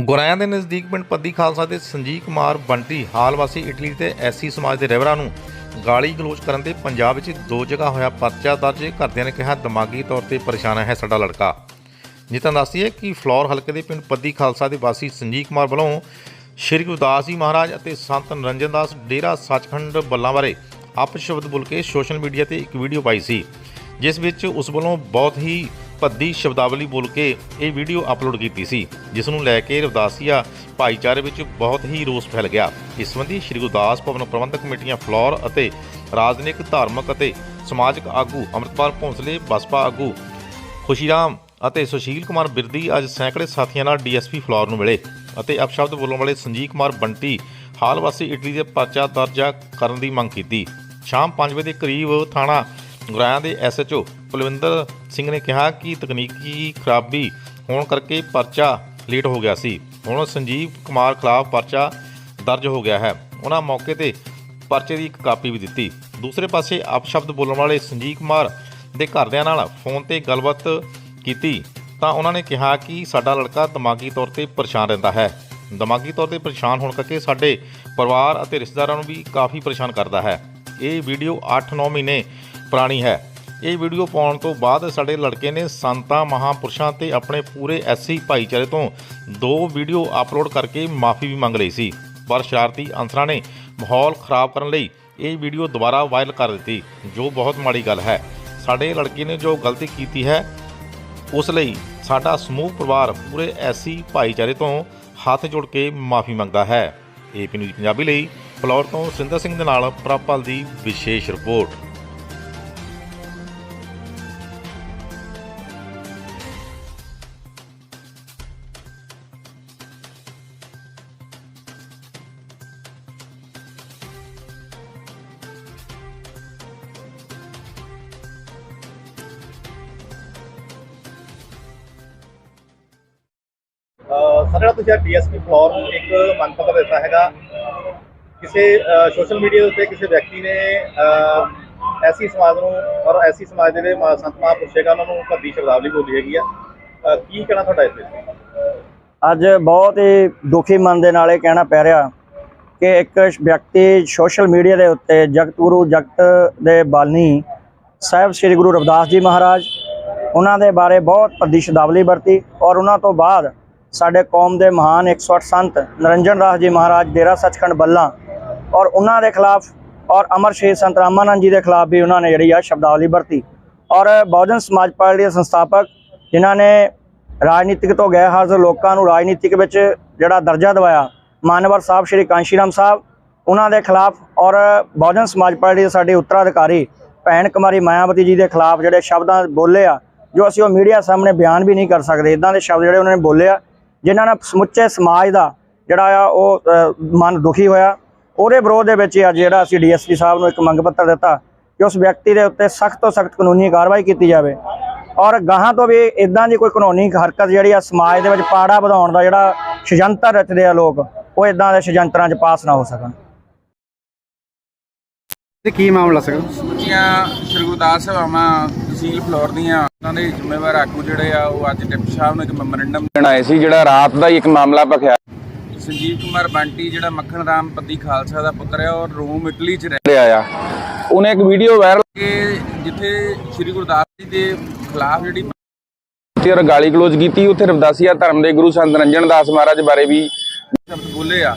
ਗੁਰਾਇਆਂ ਦੇ ਨਜ਼ਦੀਕ ਪਿੰਡ ਪੱਦੀ ਖਾਲਸਾ ਦੇ ਸੰਜੀਵ ਕੁਮਾਰ ਬੰਟੀ ਹਾਲ ਵਾਸੀ ਇਟਲੀ ਤੇ ਐਸੀ ਸਮਾਜ ਦੇ ਰਹਿਬਰਾਂ ਨੂੰ ਗਾਲੀ ਗਲੋਚ ਕਰਨ ਤੇ ਪੰਜਾਬ ਵਿੱਚ ਦੋ ਜਗ੍ਹਾ ਹੋਇਆ ਪਰਚਾ ਦਰਜ। ਘਰਦਿਆਂ ਨੇ ਕਿਹਾ, ਦਿਮਾਗੀ ਤੌਰ ਤੇ ਪਰੇਸ਼ਾਨ ਹੈ ਸਾਡਾ ਲੜਕਾ। ਜਿੱਤਾਂ ਦੱਸਦੀ ਹੈ ਕਿ ਫਲੋਰ ਹਲਕੇ ਦੇ ਪਿੰਡ ਪੱਦੀ ਖਾਲਸਾ ਦੇ ਵਾਸੀ ਸੰਜੀਵ ਕੁਮਾਰ ਵੱਲੋਂ ਸ਼੍ਰੀ ਗੁਰਦਾਸ ਜੀ ਮਹਾਰਾਜ ਅਤੇ ਸੰਤ ਨਰਿੰਦਰ ਦਾਸ ਡੇਰਾ ਸੱਚਖੰਡ ਬੱਲਾਂ ਬਾਰੇ ਅਪਸ਼ਬਦ ਬੋਲ ਕੇ ਸੋਸ਼ਲ ਮੀਡੀਆ ਤੇ ਇੱਕ ਵੀਡੀਓ ਪਾਈ ਸੀ, ਜਿਸ ਵਿੱਚ ਉਸ ਵੱਲੋਂ ਬਹੁਤ ਹੀ ਭੱਦੀ ਸ਼ਬਦਾਵਲੀ ਬੋਲ ਕੇ ਇਹ ਵੀਡੀਓ ਅਪਲੋਡ ਕੀਤੀ ਸੀ, ਜਿਸ ਨੂੰ ਲੈ ਕੇ ਰਵਦਾਸੀਆ ਭਾਈਚਾਰੇ ਵਿੱਚ ਬਹੁਤ ਹੀ ਰੋਸ ਫੈਲ ਗਿਆ। ਇਸ ਸੰਬੰਧੀ ਸ਼੍ਰੀ ਗੁਰਦਾਸ ਭਵਨ ਪ੍ਰਬੰਧਕ ਕਮੇਟੀਆਂ ਫਲੋਰ ਅਤੇ ਰਾਜਨੀਤਿਕ, ਧਾਰਮਿਕ ਅਤੇ ਸਮਾਜਿਕ ਆਗੂ ਅੰਮ੍ਰਿਤਪਾਲ ਭੌਂਸਲੇ, ਬਸਪਾ ਆਗੂ ਖੁਸ਼ੀਰਾਮ ਅਤੇ ਸੁਸ਼ੀਲ ਕੁਮਾਰ ਬਿਰਦੀ ਅੱਜ ਸੈਂਕੜੇ ਸਾਥੀਆਂ ਨਾਲ ਡੀਐਸਪੀ ਫਲੋਰ ਨੂੰ ਮਿਲੇ ਅਤੇ ਅਪਸ਼ਬਦ ਬੋਲਣ ਵਾਲੇ ਸੰਜੀਵ ਕੁਮਾਰ ਬੰਟੀ ਹਾਲ ਵਾਸੀ ਇਟਲੀ ਦੇ ਪਰਚਾ ਦਰਜਾ ਕਰਨ ਦੀ ਮੰਗ ਕੀਤੀ। ਸ਼ਾਮ 5 ਵਜੇ ਦੇ ਕਰੀਬ ਥਾਣਾ ਗੁਰਾਇਆਂ ਦੇ ਐਸਐਚਓ ਕੁਲਵਿੰਦਰ ਸਿੰਘ ਨੇ ਕਿਹਾ ਕਿ ਤਕਨੀਕੀ ਖਰਾਬੀ ਹੋਣ ਕਰਕੇ ਪਰਚਾ ਲੇਟ ਹੋ ਗਿਆ ਸੀ। ਹੁਣ ਸੰਜੀਵ ਕੁਮਾਰ ਖਿਲਾਫ ਪਰਚਾ ਦਰਜ ਹੋ ਗਿਆ ਹੈ। ਉਹਨਾਂ ਮੌਕੇ ਤੇ ਪਰਚੇ ਦੀ ਇੱਕ ਕਾਪੀ ਵੀ ਦਿੱਤੀ। ਦੂਸਰੇ ਪਾਸੇ ਅਪਸ਼ਬਦ ਬੋਲਣ ਵਾਲੇ ਸੰਜੀਵ ਕੁਮਾਰ ਦੇ ਘਰਦਿਆਂ ਨਾਲ ਫੋਨ ਤੇ ਗੱਲਬਾਤ ਕੀਤੀ ਤਾਂ ਉਹਨਾਂ ਨੇ ਕਿਹਾ ਕਿ ਸਾਡਾ ਲੜਕਾ ਦਿਮਾਗੀ ਤੌਰ ਤੇ ਪਰੇਸ਼ਾਨ ਰਹਿੰਦਾ ਹੈ। ਦਿਮਾਗੀ ਤੌਰ ਤੇ ਪਰੇਸ਼ਾਨ ਹੋਣ ਕਰਕੇ ਸਾਡੇ ਪਰਿਵਾਰ ਅਤੇ ਰਿਸ਼ਤੇਦਾਰਾਂ ਨੂੰ ਵੀ ਕਾਫੀ ਪਰੇਸ਼ਾਨ ਕਰਦਾ ਹੈ। ਇਹ ਵੀਡੀਓ 8-9 ਮਹੀਨੇ ਪੁਰਾਣੀ ਹੈ। ਇਹ ਵੀਡੀਓ ਪਾਉਣ ਤੋਂ ਬਾਅਦ ਸਾਡੇ ਲੜਕੇ ਨੇ ਸੰਤਾਂ, ਮਹਾਪੁਰਸ਼ਾਂ ਤੇ ਆਪਣੇ ਪੂਰੇ ਐਸੀ ਭਾਈਚਾਰੇ ਤੋਂ ਦੋ ਵੀਡੀਓ ਅਪਲੋਡ ਕਰਕੇ ਮਾਫੀ ਵੀ ਮੰਗ ਲਈ ਸੀ। ਪਰ ਸ਼ਰਾਰਤੀ ਅਨਸਰਾਂ ਨੇ ਮਾਹੌਲ ਖਰਾਬ ਕਰਨ ਲਈ ਇਹ ਵੀਡੀਓ ਦੁਬਾਰਾ ਵਾਇਰਲ ਕਰ ਦਿੱਤੀ, ਜੋ ਬਹੁਤ ਮਾੜੀ ਗੱਲ ਹੈ। ਸਾਡੇ ਲੜਕੇ ਨੇ ਜੋ ਗਲਤੀ ਕੀਤੀ ਹੈ, ਉਸ ਲਈ ਸਾਡਾ ਸਮੂਹ ਪਰਿਵਾਰ ਪੂਰੇ ਐਸੀ ਭਾਈਚਾਰੇ ਤੋਂ ਹੱਥ ਜੋੜ ਕੇ ਮਾਫੀ ਮੰਗਦਾ ਹੈ। ਏਪੀ ਨਿਊਜ਼ ਪੰਜਾਬੀ ਲਈ ਫਲੋਰ ਤੋਂ ਸਿੰਦਰ ਸਿੰਘ ਦੇ ਨਾਲ ਪ੍ਰਾਪਲ ਦੀ ਵਿਸ਼ੇਸ਼ ਰਿਪੋਰਟ। ਸਰ, ਜਿਹੜਾ ਤੁਸੀਂ ਡੀਐਸਪੀ ਫਲੋਰ ਨੂੰ ਇੱਕ ਮੰਗ ਪੱਤਰ ਦਿੱਤਾ ਹੈਗਾ, ਕਿਸੇ ਸੋਸ਼ਲ ਮੀਡੀਆ ਉੱਤੇ ਕਿਸੇ ਵਿਅਕਤੀ ਨੇ ਐਸੀ ਸਮਾਜ ਨੂੰ ਔਰ ਐਸੀ ਸਮਾਜ ਦੇ ਜਿਹੜੇ ਸੰਤ ਮਹਾਂਪੁਰਸ਼ ਉਹਨਾਂ ਨੂੰ ਭੱਦੀ ਸ਼ਬਦਾਵਲੀ ਬੋਲੀ ਹੈਗੀ ਆ। ਕੀ ਕਹਿਣਾ ਤੁਹਾਡਾ ਇਸ ਤੇ? ਅੱਜ ਬਹੁਤ ਹੀ ਦੁਖੀ ਮਨ ਦੇ ਨਾਲ ਇਹ ਕਹਿਣਾ ਪੈ ਰਿਹਾ ਕਿ ਇੱਕ ਵਿਅਕਤੀ ਸੋਸ਼ਲ ਮੀਡੀਆ ਦੇ ਉੱਤੇ ਜਗਤ ਗੁਰੂ ਜਗਤ ਦੇ ਬਾਨੀ ਸਾਹਿਬ ਸ੍ਰੀ ਗੁਰੂ ਰਵਿਦਾਸ ਜੀ ਮਹਾਰਾਜ, ਉਹਨਾਂ ਦੇ ਬਾਰੇ ਬਹੁਤ ਭੱਦੀ ਸ਼ਬਦਾਵਲੀ ਵਰਤੀ ਔਰ ਉਹਨਾਂ ਤੋਂ ਬਾਅਦ ਸਾਡੇ ਕੌਮ ਦੇ ਮਹਾਨ 108 ਸੰਤ ਨਰਿੰਜਨ ਦਾਸ ਜੀ ਮਹਾਰਾਜ ਡੇਰਾ ਸੱਚਖੰਡ ਬੱਲਾ ਔਰ ਉਹਨਾਂ ਦੇ ਖਿਲਾਫ ਔਰ ਅਮਰ ਸ਼ਹੀਦ ਸੰਤ ਰਾਮਾਨੰਦ ਜੀ ਦੇ ਖਿਲਾਫ ਵੀ ਉਹਨਾਂ ਨੇ ਜਿਹੜੀ ਆ ਸ਼ਬਦਾਵਲੀ ਵਰਤੀ ਔਰ ਬਹੁਜਨ ਸਮਾਜ ਪਾਰਟੀ ਦੇ ਸੰਸਥਾਪਕ ਜਿਨ੍ਹਾਂ ਨੇ ਰਾਜਨੀਤਿਕ ਤੋਂ ਗਏ ਹਾਜ਼ਰ ਲੋਕਾਂ ਨੂੰ ਰਾਜਨੀਤਿਕ ਵਿੱਚ ਜਿਹੜਾ ਦਰਜਾ ਦਵਾਇਆ, ਮਾਨਵਰ ਸਾਹਿਬ ਸ਼੍ਰੀ ਕਾਂਸ਼ੀ ਰਾਮ ਸਾਹਿਬ, ਉਹਨਾਂ ਦੇ ਖਿਲਾਫ ਔਰ ਬਹੁਜਨ ਸਮਾਜ ਪਾਰਟੀ ਦੇ ਸਾਡੇ ਉੱਤਰਾਧਿਕਾਰੀ ਭੈਣ ਕੁਮਾਰੀ ਮਾਇਆਵਤੀ ਜੀ ਦੇ ਖਿਲਾਫ ਜਿਹੜੇ ਸ਼ਬਦਾਂ ਬੋਲੇ ਆ, ਜੋ ਅਸੀਂ ਉਹ ਮੀਡੀਆ ਸਾਹਮਣੇ ਬਿਆਨ ਵੀ ਨਹੀਂ ਕਰ ਸਕਦੇ ਇਦਾਂ ਦੇ ਸ਼ਬਦ ਜਿਹੜੇ ਉਹਨਾਂ ਨੇ ਬੋਲੇ ਆ ਜਿਨ੍ਹਾਂ ਨਾਲ ਸਮੁੱਚੇ ਸਮਾਜ ਦਾ ਜਿਹੜਾ ਆ ਉਹ ਮਨ ਦੁਖੀ ਹੋਇਆ। ਉਹਦੇ ਵਿਰੋਧ ਦੇ ਵਿੱਚ ਅੱਜ ਜਿਹੜਾ ਅਸੀਂ ਡੀਐਸਪੀ ਸਾਹਿਬ ਨੂੰ ਇੱਕ ਮੰਗ ਪੱਤਰ ਦਿੱਤਾ ਕਿ ਉਸ ਵਿਅਕਤੀ ਦੇ ਉੱਤੇ ਸਖਤ ਤੋਂ ਸਖਤ ਕਾਨੂੰਨੀ ਕਾਰਵਾਈ ਕੀਤੀ ਜਾਵੇ। ਔਰ ਗਾਹਾਂ ਤੋਂ ਵੀ ਇਦਾਂ ਦੀ ਕੋਈ ਕਾਨੂੰਨੀ ਹਰਕਤ ਜਿਹੜੀ ਆ ਸਮਾਜ ਦੇ ਵਿੱਚ ਪਾੜਾ ਵਧਾਉਣ ਦਾ ਜਿਹੜਾ ਸ਼ਜੰਤਰ ਰਚਦੇ ਆ ਲੋਕ ਉਹ ਇਦਾਂ ਦੇ ਸ਼ਜੰਤਰਾਂ 'ਚ ਪਾਸ ਨਾ ਹੋ ਸਕਣ। ਤੇ ਕੀ ਮਾਮਲਾ ਸੀਗਾ? ਉੱਚੀਆਂ ਸ੍ਰੀ ਗੁਰਦਾਸ ਸਭਾਵਾਂ ਤਹਿਸੀਲ ਫਲੋਰ ਦੀਆਂ, ਉਹਨਾਂ ਦੇ ਜ਼ਿੰਮੇਵਾਰ ਆਗੂ ਜਿਹੜੇ ਆ, ਉਹ ਅੱਜ ਡਿਪਟੀ ਸਾਹਿਬ ਨੂੰ ਇੱਕ ਮੈਮੋਰੰਡਮ ਦੇਣ ਆਏ ਸੀ, ਜਿਹੜਾ ਰਾਤ ਦਾ ਹੀ ਇੱਕ ਮਾਮਲਾ ਭਖਿਆ। ਸੰਜੀਵ ਕੁਮਾਰ ਬੰਟੀ, ਜਿਹੜਾ ਮੱਖਣ ਰਾਮ ਪੱਦੀ ਖਾਲਸਾ ਦਾ ਪੁੱਤਰ ਹੈ ਔਰ ਰੂਮ, ਇਟਲੀ 'ਚ ਰਹਿ ਰਿਹਾ ਆ। ਉਹਨੇ ਇੱਕ ਵੀਡੀਓ ਵਾਇਰਲ ਕਿ ਜਿੱਥੇ ਸ੍ਰੀ ਗੁਰਦਾਸ ਜੀ ਦੇ ਖਿਲਾਫ ਜਿਹੜੀ ਤੇ ਔਰ ਗਾਲੀ ਗਲੋਚ ਕੀਤੀ, ਉੱਥੇ ਰਵਦਾਸੀਆ ਧਰਮ ਦੇ ਗੁਰੂ ਸੰਤ ਰੰਜਨ ਦਾਸ ਮਹਾਰਾਜ ਬਾਰੇ ਵੀ ਸ਼ਬਦ ਬੋਲੇ ਆ।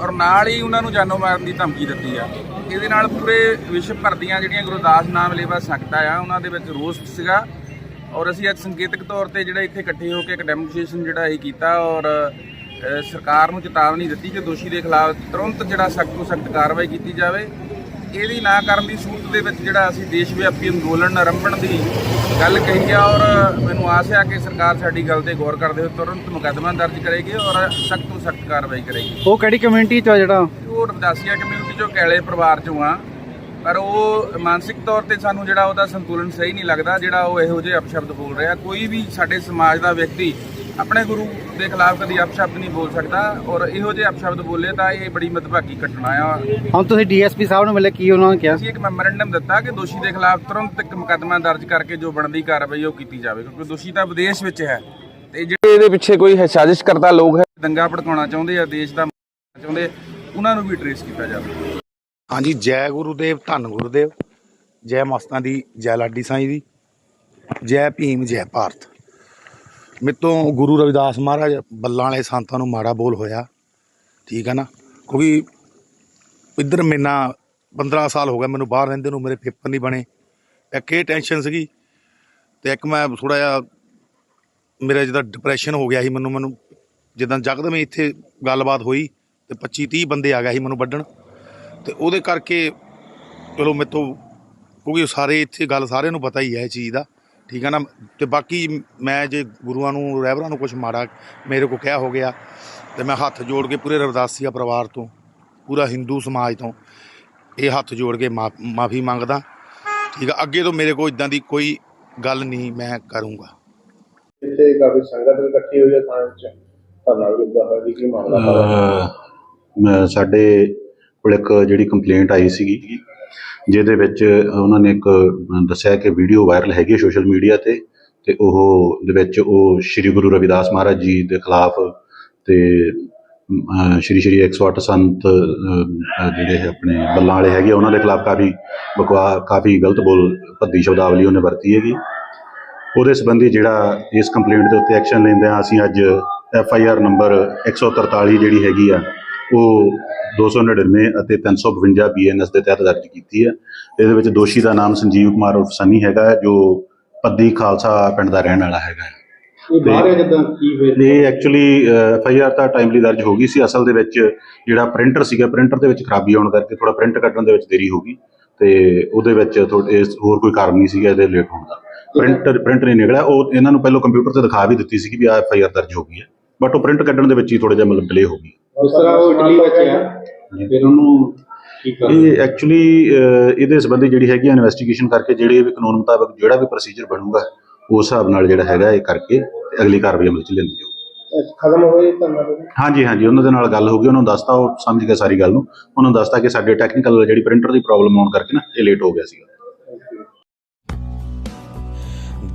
ਔਰ ਨਾਲ ਹੀ ਉਹਨਾਂ ਨੂੰ ਜਾਨੋਂ ਮਾਰਨ ਦੀ ਧਮਕੀ ਦਿੱਤੀ ਆ। ਇਹਦੇ ਨਾਲ ਪੂਰੇ ਵਿਸ਼ਵ ਭਰ ਦੀਆਂ ਜਿਹੜੀਆਂ ਗੁਰਦਾਸ ਨਾਮ ਲੇਵਾ ਸਕਦਾ ਆ, ਉਹਨਾਂ ਦੇ ਵਿੱਚ ਰੋਸ ਸੀਗਾ। ਔਰ ਅਸੀਂ ਅੱਜ ਸੰਕੇਤਕ ਤੌਰ ਤੇ ਜਿਹੜਾ ਇੱਥੇ ਇਕੱਠੇ ਹੋ ਕੇ ਇੱਕ ਡੈਮੋਨਸਟ੍ਰੇਸ਼ਨ ਜਿਹੜਾ ਇਹ ਕੀਤਾ ਔਰ ਸਰਕਾਰ ਨੂੰ ਚੇਤਾਵਨੀ ਦਿੱਤੀ ਕਿ ਦੋਸ਼ੀ ਦੇ ਖਿਲਾਫ ਤੁਰੰਤ ਜਿਹੜਾ ਸਖਤ ਤੋਂ ਸਖਤ ਕਾਰਵਾਈ ਕੀਤੀ ਜਾਵੇ। ਇਹਦੀ ਨਾ ਕਰਨ ਦੀ ਸੂਰਤ ਦੇ ਵਿੱਚ ਜਿਹੜਾ ਅਸੀਂ ਦੇਸ਼ ਵਿਆਪੀ ਅੰਦੋਲਨ ਆਰੰਭਣ ਦੀ ਗੱਲ ਕਹੀ ਆ ਔਰ ਮੈਨੂੰ ਆਸ ਹੈ ਕਿ ਸਰਕਾਰ ਸਾਡੀ ਗੱਲ ਤੇ ਗੌਰ ਕਰਦੇ ਹੋਏ ਤੁਰੰਤ ਮੁਕੱਦਮਾ ਦਰਜ ਕਰੇਗੀ ਔਰ ਸਖਤ ਤੋਂ ਸਖਤ ਕਾਰਵਾਈ ਕਰੇਗੀ। ਉਹ ਕਿਹੜੀ ਕਮਿਊਨਿਟੀ ਚ ਜਿਹੜਾ? ਉਹ ਰਵਦਾਸੀਆ ਕਮਿਊਨਿਟੀ ਚੋਂ ਕੈਲੇ ਪਰਿਵਾਰ ਚੋਂ ਆ। ਪਰ ਉਹ ਮਾਨਸਿਕ ਤੌਰ ਤੇ ਸਾਨੂੰ ਜਿਹੜਾ ਉਹਦਾ ਸੰਤੁਲਨ ਸਹੀ ਨਹੀਂ ਲੱਗਦਾ ਜਿਹੜਾ ਉਹ ਇਹੋ ਜਿਹੇ ਅਪਸ਼ਬਦ ਬੋਲ ਰਿਹਾ। ਕੋਈ ਵੀ ਸਾਡੇ ਸਮਾਜ ਦਾ ਵਿਅਕਤੀ ਆਪਣੇ ਗੁਰੂ ਦੇ ਖਿਲਾਫ ਕਦੀ ਅਪਸ਼ਬਦ ਨਹੀਂ ਬੋਲ ਸਕਦਾ ਔਰ ਇਹੋ ਜਿਹੇ ਅਪਸ਼ਬਦ ਬੋਲੇ ਤਾਂ ਇਹ ਬੜੀ ਮਦਭਾਗੀ ਘਟਨਾ ਆ। ਹੁਣ ਤੁਸੀਂ ਡੀਐਸਪੀ ਸਾਹਿਬ ਨੂੰ ਮਿਲੇ ਕੀ ਉਹਨਾਂ ਨੇ ਕਿਹਾ? ਅਸੀਂ ਇੱਕ ਮੈਮੋਰੰਡਮ ਦਿੱਤਾ ਕਿ ਦੋਸ਼ੀ ਦੇ ਖਿਲਾਫ ਤੁਰੰਤ ਇੱਕ ਮੁਕੱਦਮਾ ਦਰਜ ਕਰਕੇ ਜੋ ਬਣਦੀ ਕਾਰਵਾਈ ਉਹ ਕੀਤੀ ਜਾਵੇ ਕਿਉਂਕਿ ਦੋਸ਼ੀ ਤਾਂ ਵਿਦੇਸ਼ ਵਿੱਚ ਹੈ। ਤੇ ਜਿਹੜੇ ਇਹਦੇ ਪਿੱਛੇ ਕੋਈ ਸਾਜ਼ਿਸ਼ ਕਰਦਾ ਲੋਕ ਹੈ? ਦੰਗਾ ਭੜਕਾਉਣਾ ਚਾਹੁੰਦੇ ਆ ਦੇਸ਼ ਦਾ ਚਾਹੁੰਦੇ ਉਹਨਾਂ ਨੂੰ ਵੀ ਟਰੇਸ ਕੀਤਾ ਜਾਵੇ। ਹਾਂਜੀ ਜੈ ਗੁਰੂਦੇਵ ਧੰਨ ਗੁਰੂਦੇਵ ਜੈ ਮਸਤਾਂ ਦੀ ਜੈ ਲਾਡੀ ਸਾਈਂ ਦੀ ਜੈ ਭੀਮ ਜੈ ਭਾਰਤ। ਮਿੱਤੋਂ ਗੁਰੂ ਰਵਿਦਾਸ ਮਹਾਰਾਜ ਬੱਲਾਂ ਵਾਲੇ ਸੰਤਾਂ ਨੂੰ ਮਾੜਾ ਬੋਲ ਹੋਇਆ। ਠੀਕ ਹੈ ਨਾ? ਕਿਉਂਕਿ ਇੱਧਰ ਮੈਨਾ 15 ਸਾਲ ਹੋ ਗਿਆ ਮੈਨੂੰ ਬਾਹਰ ਰਹਿੰਦੇ ਨੂੰ ਮੇਰੇ ਪੇਪਰ ਨਹੀਂ ਬਣੇ। ਇੱਕ ਇਹ ਟੈਨਸ਼ਨ ਸੀਗੀ ਤੇ ਇੱਕ ਮੈਂ ਥੋੜਾ ਜਿਹਾ ਮੇਰਾ ਜਿਹਦਾ ਡਿਪਰੈਸ਼ਨ ਹੋ ਗਿਆ ਸੀ ਮੈਨੂੰ ਮੈਨੂੰ ਜਿੱਦਾਂ ਜਕਦਮ ਇੱਥੇ ਗੱਲਬਾਤ ਹੋਈ ਤੇ 25 30 ਬੰਦੇ ਆ ਗਏ ਸੀ ਮੈਨੂੰ ਵੱਢਣ। ਤੇ ਉਹਦੇ ਕਰਕੇ ਚਲੋ ਮੇਰੇ ਤੋਂ ਕਿਉਂਕਿ ਸਾਰੇ ਇੱਥੇ ਗੱਲ ਸਾਰਿਆਂ ਨੂੰ ਪਤਾ ਹੀ ਹੈ ਇਹ ਚੀਜ਼ ਦਾ। ਠੀਕ ਹੈ ਨਾ? ਤੇ ਬਾਕੀ ਮੈਂ ਜੇ ਗੁਰੂਆਂ ਨੂੰ ਰਹਿਬਰਾਂ ਨੂੰ ਕੁਝ ਮਾੜਾ ਮੇਰੇ ਕੋ ਕਿਹਾ ਹੋ ਗਿਆ ਤੇ ਮੈਂ ਹੱਥ ਜੋੜ ਕੇ ਪੂਰੇ ਰਵਿਦਾਸੀਆ ਪਰਿਵਾਰ ਤੋਂ ਪੂਰਾ ਹਿੰਦੂ ਸਮਾਜ ਤੋਂ ਇਹ ਹੱਥ ਜੋੜ ਕੇ ਮਾਫੀ ਮੰਗਦਾ। ਠੀਕ ਹੈ ਅੱਗੇ ਤੋਂ ਮੇਰੇ ਕੋਲ ਇਦਾਂ ਦੀ ਕੋਈ ਗੱਲ ਨਹੀਂ ਮੈਂ ਕਰੂੰਗਾ। ਇੱਥੇ ਕਾਫੀ ਸੰਗਤ ਇਕੱਠੀ ਹੋਈ ਹੈ ਥਾਂ ਵਿੱਚ ਧਰਨਾ ਵੀ ਲੱਗਾ ਹੋਇਆ ਜੀ ਕੀ ਮਾਮਲਾ? ਮੈਂ ਸਾਡੇ ਕੋਲ ਇੱਕ ਜਿਹੜੀ ਕੰਪਲੇਂਟ ਆਈ ਸੀਗੀ ਜਿਹਦੇ ਵਿੱਚ ਉਹਨਾਂ ਨੇ ਇੱਕ ਦੱਸਿਆ ਕਿ ਵੀਡੀਓ ਵਾਇਰਲ ਹੈਗੀ ਸੋਸ਼ਲ ਮੀਡੀਆ ਤੇ ਤੇ ਉਹ ਦੇ ਵਿੱਚ ਉਹ ਸ੍ਰੀ ਗੁਰੂ ਰਵਿਦਾਸ ਮਹਾਰਾਜ ਜੀ ਦੇ ਖਿਲਾਫ ਤੇ ਅਹ ਸ਼੍ਰੀ ਸ਼੍ਰੀ 108 ਸੰਤ ਅਹ, ਜਿਹੜੇ ਆਪਣੇ ਬੱਲਾਂ ਵਾਲੇ ਹੈਗੇ ਆ, ਉਹਨਾਂ ਦੇ ਖਿਲਾਫ ਕਾਫੀ ਬਕਵਾ ਕਾਫੀ ਗਲਤ ਬੋਲ ਭੱਦੀ ਸ਼ਬਦਾਵਲੀ ਉਹਨੇ ਵਰਤੀ ਹੈਗੀ। ਉਹਦੇ ਸੰਬੰਧੀ ਜਿਹੜਾ ਇਸ ਕੰਪਲੇਂਟ ਦੇ ਉੱਤੇ ਐਕਸ਼ਨ ਲੈਂਦੇ ਆ ਅਸੀਂ ਅੱਜ ਐਫ ਆਈ ਆਰ ਨੰਬਰ 143 ਜਿਹੜੀ ਹੈਗੀ ਆ ਉਹ 299 ਅਤੇ 352 ਬੀ ਐਨ ਐਸ ਦੇ ਤਹਿਤ ਦਰਜ ਕੀਤੀ ਹੈ। ਇਹਦੇ ਵਿੱਚ ਦੋਸ਼ੀ ਦਾ ਨਾਮ ਸੰਜੀਵ ਕੁਮਾਰ ਉਰਫ ਸੰਨੀ ਹੈਗਾ ਜੋ ਪੱਦੀ ਖਾਲਸਾ ਪਿੰਡ ਦਾ ਰਹਿਣ ਵਾਲਾ ਹੈਗਾ। ਇਹ ਬਾਹਰ ਹੈ ਜਿੱਦਾਂ ਕੀ ਹੋਇਆ? ਇਹ ਐਕਚੁਅਲੀ ਐਫ ਆਈ ਆਰ ਤਾਂ ਟਾਈਮਲੀ ਦਰਜ ਹੋ ਗਈ ਸੀ। ਅਸਲ ਦੇ ਵਿੱਚ ਜਿਹੜਾ ਪ੍ਰਿੰਟਰ ਸੀਗਾ ਪ੍ਰਿੰਟਰ ਦੇ ਵਿੱਚ ਖਰਾਬੀ ਆਉਣ ਕਰਕੇ ਥੋੜਾ ਪ੍ਰਿੰਟ ਕੱਢਣ ਦੇ ਵਿੱਚ ਦੇਰੀ ਹੋ ਗਈ। ਤੇ ਉਹਦੇ ਵਿੱਚ ਥੋੜੇ ਹੋਰ ਕੋਈ ਕਾਰਨ ਨਹੀਂ ਸੀਗਾ ਇਹਦੇ ਲੇਟ ਹੋਣ ਦਾ। ਪ੍ਰਿੰਟਰ ਪ੍ਰਿੰਟ ਨਹੀਂ ਨਿਕਲਿਆ। ਉਹ ਇਹਨਾਂ ਨੂੰ ਪਹਿਲਾਂ ਕੰਪਿਊਟਰ ਤੇ ਦਿਖਾ ਵੀ ਦਿੱਤੀ ਸੀ ਕਿ ਵੀ ਆ ਐਫ ਆਈ ਆਰ ਦਰਜ ਹੋ ਗਈ ਹੈ। ਬਟ ਉਹ ਪ੍ਰਿੰਟ ਕੱਢਣ ਦੇ ਵਿੱਚ ਹੀ ਥੋੜਾ ਜਿਹਾ ਮਤਲਬ ਡਿਲੇ ਹੋ ਗਈ। ਉਸ ਤਰ੍ਹਾਂ ਉਹ ਇਟਲੀ ਵਿੱਚ ਹੈ। ਫਿਰ ਉਹਨੂੰ ਕੀ ਇਹ ਐਕਚੁਅਲੀ ਇਹਦੇ ਸੰਬੰਧੀ ਜਿਹੜੀ ਹੈਗੀ ਇਨਵੈਸਟੀਗੇਸ਼ਨ ਕਰਕੇ ਜਿਹੜੇ ਵੀ ਕਾਨੂੰਨ ਮੁਤਾਬਕ ਜਿਹੜਾ ਵੀ ਪ੍ਰੋਸੀਜਰ ਬਣੂਗਾ ਉਸ ਹਿਸਾਬ ਨਾਲ ਜਿਹੜਾ ਹੈਗਾ ਇਹ ਕਰਕੇ ਤੇ ਅਗਲੀ ਕਾਰਵਾਈ ਅਮਲ ਚ ਲੈਂਦੀ ਜਾਊ ਖਤਮ ਹੋਏ ਧਰਨਾ ਹਾਂਜੀ ਹਾਂਜੀ ਉਹਨਾਂ ਦੇ ਨਾਲ ਗੱਲ ਹੋ ਗਈ ਉਹਨਾਂ ਨੂੰ ਦੱਸਤਾ ਉਹ ਸਮਝ ਗਏ ਸਾਰੀ ਗੱਲ ਨੂੰ। ਉਹਨਾਂ ਨੂੰ ਦੱਸਤਾ ਕਿ ਸਾਡੇ ਟੈਕਨੀਕਲ ਜਿਹੜੀ ਪ੍ਰਿੰਟਰ ਦੀ ਪ੍ਰੋਬਲਮ ਆਉਣ ਕਰਕੇ ਨਾ ਇਹ ਲੇਟ ਹੋ ਗਿਆ ਸੀਗਾ।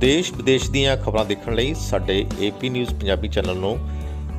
ਦੇਸ਼ ਵਿਦੇਸ਼ ਦੀਆਂ ਖਬਰਾਂ ਦੇਖਣ ਲਈ ਸਾਡੇ ਏਪੀ ਨਿਊਜ਼ ਪੰਜਾਬੀ ਚੈਨਲ ਨੂੰ